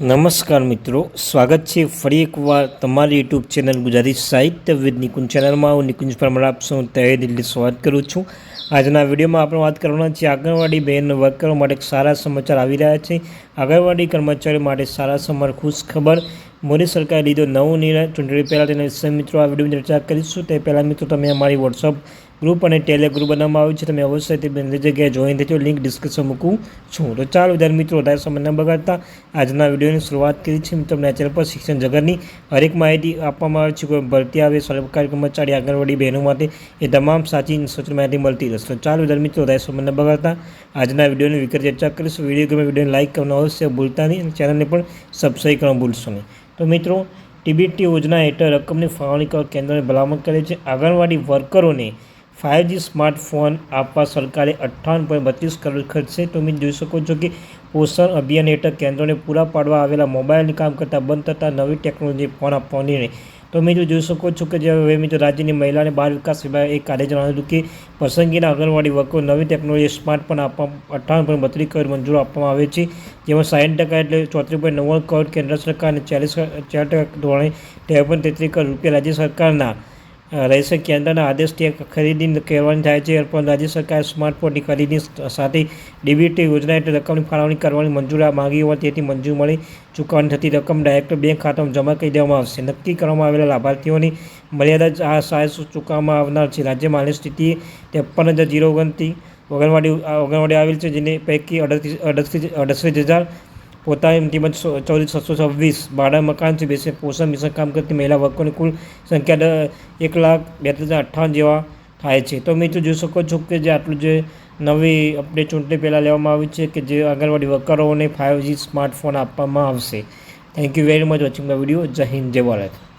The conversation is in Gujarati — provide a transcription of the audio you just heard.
નમસ્કાર મિત્રો, સ્વાગત છે ફરી એકવાર તમારી યુટ્યુબ ચેનલ ગુજરાતી સાહિત્ય વિદ નિકુંજ ચેનલમાં. હું નિકુંજ પરમાર, આપ સૌ તહે દિલ્હી સ્વાગત કરું છું. આજના વિડીયોમાં આપણે વાત કરવાના છે આંગણવાડી બહેન વર્કરો માટે સારા સમાચાર આવી રહ્યા છે. આંગણવાડી કર્મચારીઓ માટે સારા સમાચાર ખુશ ખબર મોદી સરકારે લીધો નવો નિર્ણય. ચૂંટણી પહેલાં તેના વિશે મિત્રો આ વિડીયોની ચર્ચા કરીશું. તે પહેલાં મિત્રો તમે અમારી વોટ્સઅપ ગ્રુપ અને ટેલિગ્રુપ બનાવવામાં આવ્યું છે. તમે અવશ્ય તે બંને જગ્યાએ જોઈન થજો. લિંક ડિસ્ક્રિપ્શન મૂકું છું. તો ચાલો વિદ્યાર્થી મિત્રો, વધારે સમય ન બગાડતા આજના વિડીયોની શરૂઆત કરી છે. આ ચેનલ પર શિક્ષણ જગતની હરેક માહિતી આપવામાં આવે છે. કોઈ ભરતી આવે સરકારી કર્મચારી આંગણવાડી બહેનો માટે એ તમામ સાચી સચોટ માહિતી મળતી રહેશે. તો ચાલો વિદ્યાર્થી મિત્રો, વધારે સમય ન બગાડતા આજના વિડીયોની વિગત ચર્ચા કરીશું. વીડિયો ગમે વિડીયોને લાઇક કરવાનું અવશ્ય ભૂલતા નહીં અને ચેનલને પણ સબસ્ક્રાઈબ કરવાનું ભૂલશો નહીં. તો મિત્રો, ટીબીટી યોજના હેઠળ રકમની ફાળવણી કરવા કેન્દ્રને ભલામણ કરે છે. આંગણવાડી વર્કરોને ફાઇવજી સ્માર્ટફોન આપવા સરકારે અઠ્ઠાવન પોઈન્ટ બત્રીસ કરોડ ખર્ચશે તો તમે જોઈ શકો છો કે પોષણ અભિયાન હેઠળ કેન્દ્રોને પૂરા પાડવા આવેલા મોબાઈલની કામ કરતાં બંધ થતાં નવી ટેકનોલોજી ફોન આપવાનો નિર્ણય તો મિત્રો, જોઈ શકો છો કે જે હવે મિત્રો રાજ્યની મહિલા અને બાળ વિકાસ વિભાગે એક કાર્ય જણાવ્યું હતું કે પસંદગીના આંગણવાડી વર્કરો નવી ટેકનોલોજી સ્માર્ટફોન આપવા અઠ્ઠાવન પોઈન્ટ બત્રીસ કરોડ મંજૂર આપવામાં આવે છે. જેમાં સાઠ ટકા એટલે ચોત્રીસ પોઈન્ટ નવ્વાણું કરોડ કેન્દ્ર સરકાર અને ચાલીસ ચાર ટકા ધોરણે ત્રેપન, તેત્રીસ કરોડ રૂપિયા રાજ્ય સરકારના રહેશે કેન્દ્રના આદેશથી ખરીદી કરવાની થાય છે. પણ રાજ્ય સરકારે સ્માર્ટફોનની ખરીદી સાથે ડીબીટી યોજના હેઠળ રકમની ફાળવણી કરવાની મંજૂરી માંગી હોવા તેથી મંજૂર મળી ચૂકવણી થતી રકમ ડાયરેક્ટ બેંક ખાતામાં જમા કરી દેવામાં આવશે. નક્કી કરવામાં આવેલા લાભાર્થીઓની મર્યાદા આ સહાય ચૂકવવામાં આવનાર છે. રાજ્યમાં હાલની સ્થિતિ ત્રેપન હજાર જીરો ઓગણતી ઓગણવાડી ઓગણવાડી આવેલ છે, જેની પૈકી અડત્રીસ અડત્રીસ અડત્રીસ હજાર પોતાની કિંમત ચૌદ છસો છવ્વીસ ભાડા મકાન છે, બેસે પોષણ મિશન કામ કરતી મહિલા વર્ગોની કુલ સંખ્યા એક લાખ બેત્રીસ અઠ્ઠાવન જેવા થાય છે. તો મિત્રો જોઈ શકો છો કે જે આટલું જે નવી અપડેટ ચૂંટણી પહેલાં લેવામાં આવી છે કે જે આંગણવાડી વર્કરોને ફાઇવ જી સ્માર્ટફોન આપવામાં આવશે. Thank you very much watching the video Jai Hind, Jai Bharat.